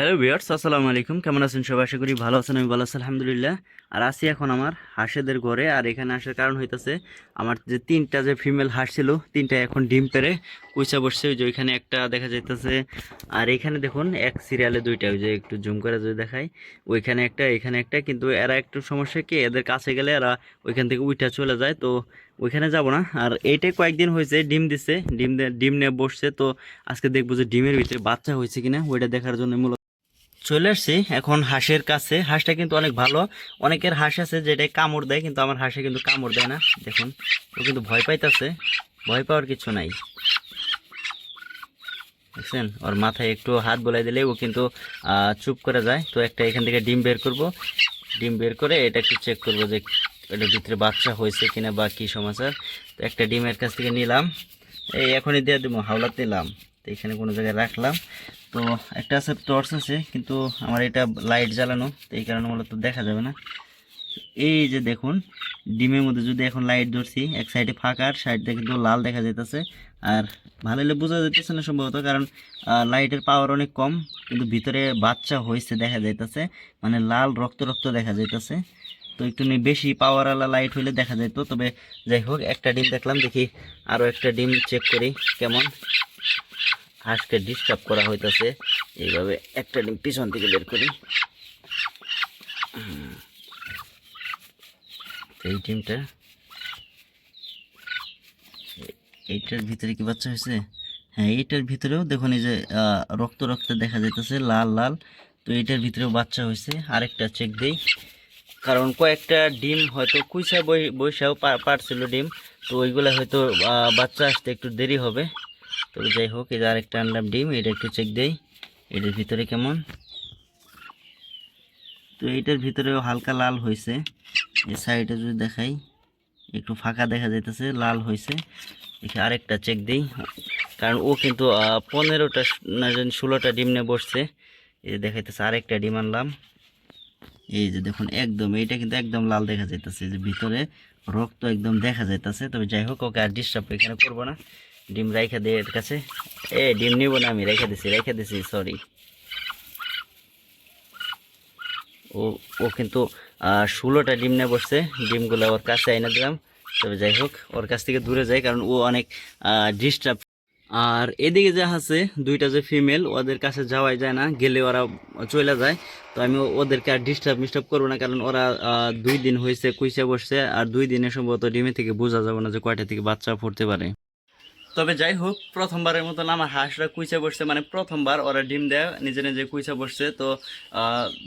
Hello বিয়ার্স আসসালামু আলাইকুম। কেমন আছেন সবাই? আশা করি ভালো আছেন, আমি ভালো আছি, আলহামদুলিল্লাহ। আর আছি এখন আমার হাঁসেদের ঘরে। আর এখানে আসার কারণ হইতেছে, আমার যে তিনটা যে ফিমেল হাঁস ছিল তিনটা এখন ডিম পেরে কুইসা বসছে। ওই যে ওইখানে একটা দেখা যাইতেছে, আর এখানে দেখুন, এক সিরিয়ালে দুইটা। ওই যে একটু জুম করে যদি দেখাই, ওইখানে একটা, এখানে একটা। কিন্তু এরা একটু সমস্যা কি, এদের কাছে গেলে এরা ওইখান থেকে উইটা চলে যায়। তো ওইখানে যাব না। আর এইটাই কয়েকদিন হয়েছে ডিম দিছে, ডিম ডিম নিয়ে বসছে। তো আজকে দেখব যে ডিমের ভিতরে বাচ্চা হয়েছে কিনা, ওইটা দেখার জন্য মূলত চলে আসছি। এখন হাঁসের কাছে। হাঁসটা কিন্তু অনেক ভালো। অনেকের হাঁস আছে যেটা কামড় দেয়, কিন্তু আমার হাঁসে কিন্তু কামড় দেয় না। দেখুন, ও কিন্তু ভয় পাইতেছে। ভয় পাওয়ার কিছু নাই। দেখছেন? ওর মাথায় একটু হাত বোলাই দিলে ও কিন্তু চুপ করে যায়। তো একটা এখান থেকে ডিম বের করব। ডিম বের করে এটা একটু চেক করব যে এটার ভিতরে বাচ্চা হয়েছে কিনা বা কী সমাচার। তো একটা ডিমের কাছ থেকে নিলাম। এই এখনই দিয়ে দেবো, হাওলাত নিলাম তো এখানে কোনো জায়গায় রাখলাম। তো একটা আছে টর্চ আছে, কিন্তু আমার এটা লাইট জ্বালানো, তো এই কারণে মূলত দেখা যাবে না। এই যে দেখুন, ডিমের মধ্যে যদি এখন লাইট ধরছি, এক সাইডে ফাঁকা আর সাইডটা কিন্তু লাল দেখা যাইতেছে। আর ভালো হলে বোঝা যাইতেছে না সম্ভবত, কারণ লাইটের পাওয়ার অনেক কম, কিন্তু ভিতরে বাচ্চা হয়েছে দেখা যাইতেছে মানে লাল রক্ত রক্ত দেখা যাইতেছে। তো একটু বেশি পাওয়ারওয়ালা লাইট হইলে দেখা যাইতো, তবে যাই হোক, একটা ডিম দেখলাম, দেখি আরও একটা ডিম চেক করি কেমন। হাঁসকে ডিস্টার্ব করা হইতাছে, এইভাবে একটা ডিম পিছন থেকে বের করি। এই ডিমটা এইটার ভিতরে কি বাচ্চা হয়েছে? হ্যাঁ এইটার ভিতরেও দেখুন এই যে রক্ত রক্ত দেখা যাইতেছে, লাল লাল। তো এইটার ভিতরেও বাচ্চা হয়েছে, আরেকটা চেক দেই। কারণ কয়েকটা ডিম হয়তো কুইসা বই বৈশাও পারছিল ডিম, তো ওইগুলা হয়তো বাচ্চা আসতে একটু দেরি হবে। তবে যাই হোক যে আরেকটা আনলাম ডিম, এটা একটু চেক দেই। এটার ভিতরে কেমন? তো এইটার ভিতরেও হালকা লাল হয়েছে। এই সাইডে যদি দেখাই, একটু ফাঁকা দেখা যাইতেছে, লাল হয়েছে। দেখি আরেকটা চেক দিই। কারণ ও কিন্তু পনেরোটা না জানি ষোলোটা ডিম নিয়ে বসছে। এই যে দেখাইতেছে, আরেকটা ডিম আনলাম। এই যে দেখুন, একদম, এইটা কিন্তু একদম লাল দেখা যাইতেছে। যে ভিতরে রক্ত একদম দেখা যাইতেছে। তবে যাই হোক, ওকে আর ডিস্টার্ব এখানে করব না। ডিম রাইখা দিয়ে এর কাছে। এ, ডিম নিব না আমি রেখে দিছি রেখে দিছি সরি ও ও কিন্তু ষোলোটা ডিম নিয়ে বসছে, ডিমগুলো ওর কাছে এনে দিলাম। তবে যাই হোক, ওর কাছ থেকে দূরে যায় কারণ ও অনেক ডিস্টার্ব আর এদিকে যে আছে, দুইটা যে ফিমেল ওদের কাছে যাওয়াই যায় না, গেলে ওরা চলে যায়। তো আমি ওদেরকে আর ডিস্টার্ব মিস্টার্ব করব না, কারণ ওরা দুই দিন হয়েছে কুইসে বসছে, আর দুই দিনে সম্ভবত ডিমে থেকে বোঝা যাবে না যে কয়টা থেকে বাচ্চা ফুটতে পারে। তবে যাই হোক প্রথমবারের মতন আমার হাঁসরা কুইচা বসছে মানে প্রথমবার ওরা ডিম দেয়, নিজে নিজে কুইচা বসছে। তো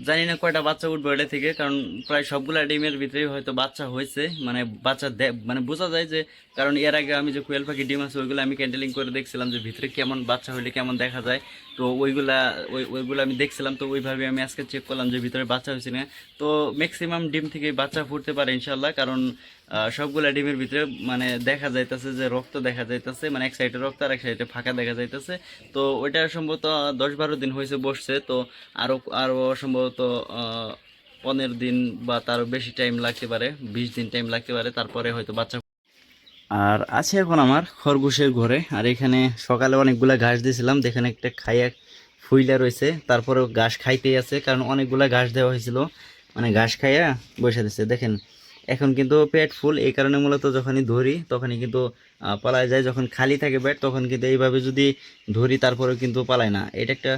জানি না কয়টা বাচ্চা উঠবে ওটা থেকে, কারণ প্রায় সবগুলা ডিমের ভিতরেই হয়তো বাচ্চা হয়েছে। মানে বাচ্চা দে- মানে বোঝা যায় যে, কারণ এর আগে আমি যে কোয়েল পাখি ডিম আছে, ওইগুলো আমি ক্যান্ডেলিং করে দেখছিলাম যে ভিতরে কেমন বাচ্চা হইলে কেমন দেখা যায়। তো ওইগুলা, ওই, ওইগুলো আমি দেখছিলাম, তো ওইভাবে আমি আজকে চেক করলাম যে ভিতরে বাচ্চা হয়েছে না তো ম্যাক্সিমাম ডিম থেকে বাচ্চা ফুটতে পারে ইনশাল্লাহ কারণ সবগুলা ডিমের ভিতরে মানে দেখা যাইতেছে যে রক্ত দেখা যাইতেছে মানে এক সাইডে রক্ত আর এক সাইডে ফাঁকা দেখা যাইতেছে। তো ওইটা সম্ভবত দশ বারো দিন হয়েছে বসছে, তো আরও আরও সম্ভবত পনেরো দিন বা তারও বেশি টাইম লাগতে পারে, বিশ দিন টাইম লাগতে পারে, তারপরে হয়তো বাচ্চা আর আছে এখন আমার খরগোশের ঘরে। আর এখানে সকালে অনেকগুলা ঘাস দিয়েছিলাম, দেখেন একটা খাইয়া ফুইলা রয়েছে, তারপরেও ঘাস খাইতেই আছে, কারণ অনেকগুলা ঘাস দেওয়া হয়েছিল। মানে ঘাস খাইয়া বসে দিচ্ছে দেখেন। এখন কিন্তু পেট ফুল, এই কারণে মূলত যখনই ধরি, তখনই কিন্তু পালায় যায়। যখন খালি থাকে পেট, তখন কিন্তু এইভাবে যদি ধরি, তারপরেও কিন্তু পালায় না। এটা একটা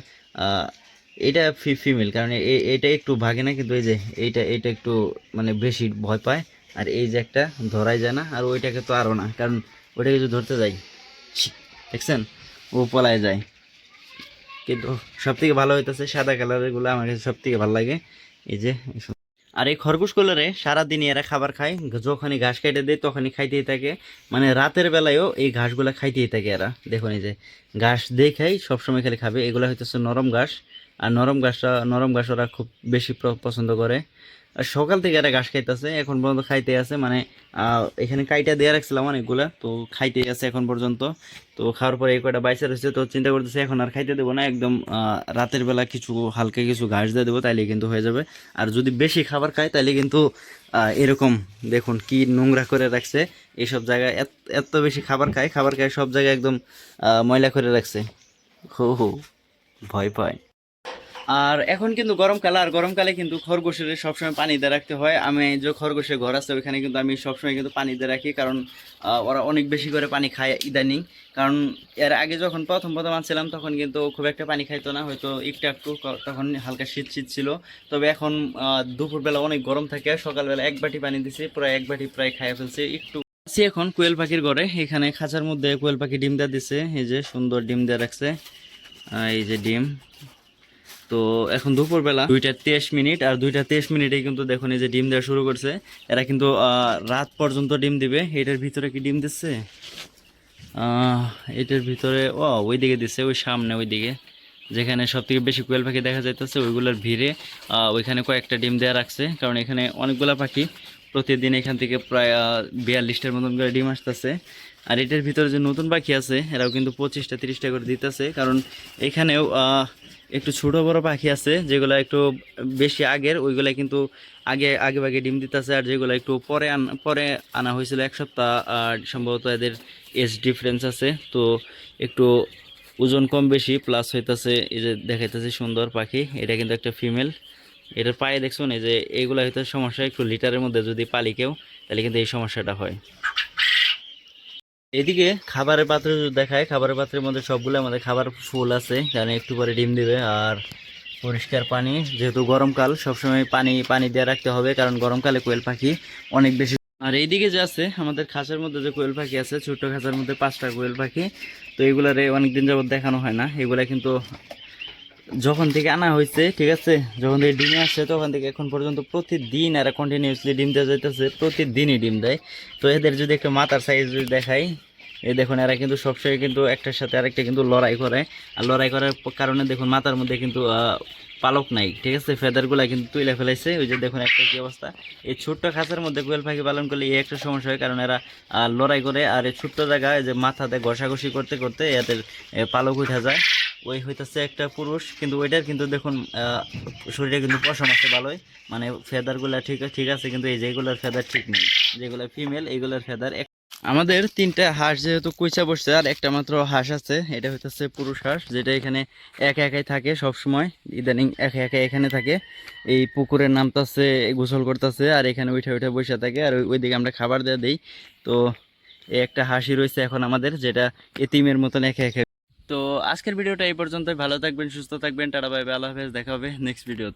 এটা ফিমেল, কারণ এটা একটু ভাগে না, কিন্তু এই যে এইটা এটা একটু মানে বেশি ভয় পায়। আর এই যে একটা ধরাই যায় না, আর ওইটাকে তো আরও না, কারণ ওইটাকে যদি ধরতে যাই দেখছেন? ও পলায় যায়। কিন্তু সবথেকে ভালো হইতেছে সাদা কালারেরগুলো আমার কাছে সব থেকে ভালো লাগে। এই যে আর এই খরগোশগুলোরে সারাদিনই এরা খাবার খায়। যখনই ঘাস কেটে দেয়, তখনই খাইতেই থাকে। মানে রাতের বেলায়ও এই ঘাসগুলো খাইতেই থাকে এরা। দেখুন এই যে, ঘাস দিয়ে খাই সবসময় খেলে খাবে। এগুলো হইতেছে নরম ঘাস। আর নরম ঘাসটা নরম ঘাস ওরা খুব বেশি পছন্দ করে। সকাল থেকে এরা ঘাস খাইতেছে, এখন পর্যন্ত খাইতে আছে মানে এখানে কাইটা দেওয়া রাখছিলাম অনেকগুলা, তো খাইতে আছে এখন পর্যন্ত। তো খাওয়ার পরে এই কয়টা বাইসে রয়েছে, তো চিন্তা করতেছে এখন আর খাইতে দেবো না, একদম রাতের বেলা কিছু হালকা কিছু ঘাস দিয়ে দেবো, তাইলে কিন্তু হয়ে যাবে। আর যদি বেশি খাবার খায় তাহলে কিন্তু এরকম, দেখুন কি নোংরা করে রাখছে এইসব জায়গায় এত বেশি খাবার খায় খাবার খায় সব জায়গায় একদম ময়লা করে রাখছে। হো হো, ভয় পায়। আর এখন কিন্তু গরমকাল আর গরমকালে কিন্তু খরগোশের সবসময় পানি দিয়ে রাখতে হয়। আমি যে খরগোশের ঘর আছে, ওইখানে কিন্তু আমি সবসময় কিন্তু পানি দিয়ে রাখি, কারণ ওরা অনেক বেশি করে পানি খায় ইদানিং। কারণ এর আগে যখন প্রথম প্রথম আনছিলাম, তখন কিন্তু খুব একটা পানি খাইতো না, হয়তো একটু একটু তখন হালকা শীত শীত ছিল। তবে এখন দুপুরবেলা অনেক গরম থাকে, সকালবেলা এক বাটি পানি দিছি, প্রায় এক বাটি প্রায় খাইয়ে ফেলছে। একটু আছি এখন কোয়েল পাখির ঘরে, এখানে খাঁচার মধ্যে কোয়েল পাখি ডিম দেওয়া দিছে, এই যে সুন্দর ডিম দেওয়া রাখছে। এই যে ডিম তো এখন দুপুরবেলা দুইটা তেইশ মিনিট আর দুইটা তেইশ মিনিটে কিন্তু দেখুন এই যে ডিম দেওয়া শুরু করছে। এরা কিন্তু রাত পর্যন্ত ডিম দিবে। এটার ভিতরে কি ডিম দিচ্ছে? এটার ভিতরে ও ওইদিকে দিচ্ছে, ওই সামনে ওইদিকে। যেখানে সব থেকে বেশি কোয়েল পাখি দেখা যাইতেছে, ওইগুলোর ভিড়ে ওইখানে কয়েকটা ডিম দেওয়া রাখছে। কারণ এখানে অনেকগুলা পাখি প্রতিদিন এখান থেকে প্রায় বিয়াল্লিশটার মতন করে ডিম আসতেছে। আর এটার ভিতরে যে নতুন পাখি আছে, এরাও কিন্তু পঁচিশটা, তিরিশটা করে দিতেছে। কারণ এখানেও একটু ছোট বড় পাখি আছে, যেগুলো একটু বেশি আগের ওইগুলা কিন্তু আগে আগে ভাগে ডিম দিতেছে, আর যেগুলো একটু পরে আন, পরে আনা হয়েছিল এক সপ্তাহ, আর সম্ভবত এদের এজ ডিফারেন্স আছে, তো একটু ওজন কম বেশি প্লাস হইতাছে এই যে দেখাইতেছে সুন্দর পাখি, এটা কিন্তু একটা ফিমেল এটার পায়ে দেখছ না যে এইগুলো হয়তো সমস্যা, একটু লিটারের মধ্যে যদি পালি কেউ, তাহলে কিন্তু এই সমস্যাটা হয়। এদিকে খাবারের পাত্র দেখায়, খাবারের পাত্রের মধ্যে সবগুলো আমাদের খাবার ফুল আছে। কারণ একটু পরে ডিম দিবে আর পরিষ্কার পানি। যেহেতু গরমকাল, সবসময় পানি পানি দিয়ে রাখতে হবে, কারণ গরমকালে কোয়েল পাখি অনেক বেশি। আর এইদিকে যে আছে, আমাদের খাঁচার মধ্যে যে কোয়েল পাখি আছে, ছোট্ট খাঁচার মধ্যে পাঁচটা কোয়েল পাখি। তো এগুলারে অনেকদিন যাবত দেখানো হয় না। এগুলা কিন্তু যখন থেকে আনা হয়েছে ঠিক আছে? যখন থেকে ডিমে আসছে, তখন থেকে এখন পর্যন্ত প্রতিদিন এরা কন্টিনিউসলি ডিম দেওয়া যাইতেছে, প্রতিদিনই ডিম দেয়। তো এদের যদি একটা মাথার সাইজ যদি দেখাই, এই দেখুন এরা কিন্তু সবসময় কিন্তু একটার সাথে আরেকটা কিন্তু লড়াই করে। আর লড়াই করার কারণে দেখুন মাথার মধ্যে কিন্তু পালক নাই, ঠিক আছে? ফেদারগুলা কিন্তু তুলে ফেলাইছে। ওই যে দেখুন একটা কি অবস্থা? এই ছোট্ট খাঁচার মধ্যে কোয়েল পাখি পালন করলে এই একটা সমস্যা হয়, কারণ এরা লড়াই করে। আর এই ছোট্ট জায়গায় যে মাথাতে ঘষাঘষি করতে করতে এদের পালক উঠে যায়। ওই হইতেছে একটা পুরুষ, কিন্তু ওইটার কিন্তু দেখুন শরীরে কিন্তু পশম আছে ভালোই। মানে ফেদারগুলা ঠিক ঠিক আছে, কিন্তু এই যেগুলোর ফেদার ঠিক নেই। যেগুলো ফিমেল এইগুলোর ফেদার আমাদের তিনটা হাঁস যেহেতু কুইচা বসছে, আর একটা মাত্র হাঁস আছে, এটা হইতেছে পুরুষ হাঁস, যেটা এখানে একা একাই থাকে সব সময় ইদানিং একা একা এখানে থাকে। এই পুকুরের নামতাছে, গোসল করতেছে, আর এখানে উঠে উঠে বসে থাকে, আর ওই- ওইদিকে আমরা খাবার দিয়ে দিই। তো একটা হাসি রয়েছে এখন আমাদের, যেটা এতিমের মতন একা একা তো আজকের ভিডিওটা এই পর্যন্তই। ভালো থাকবেন, সুস্থ থাকবেন। টাটা, বাই আল্লাহ হাফেজ। দেখা হবে নেক্সট ভিডিও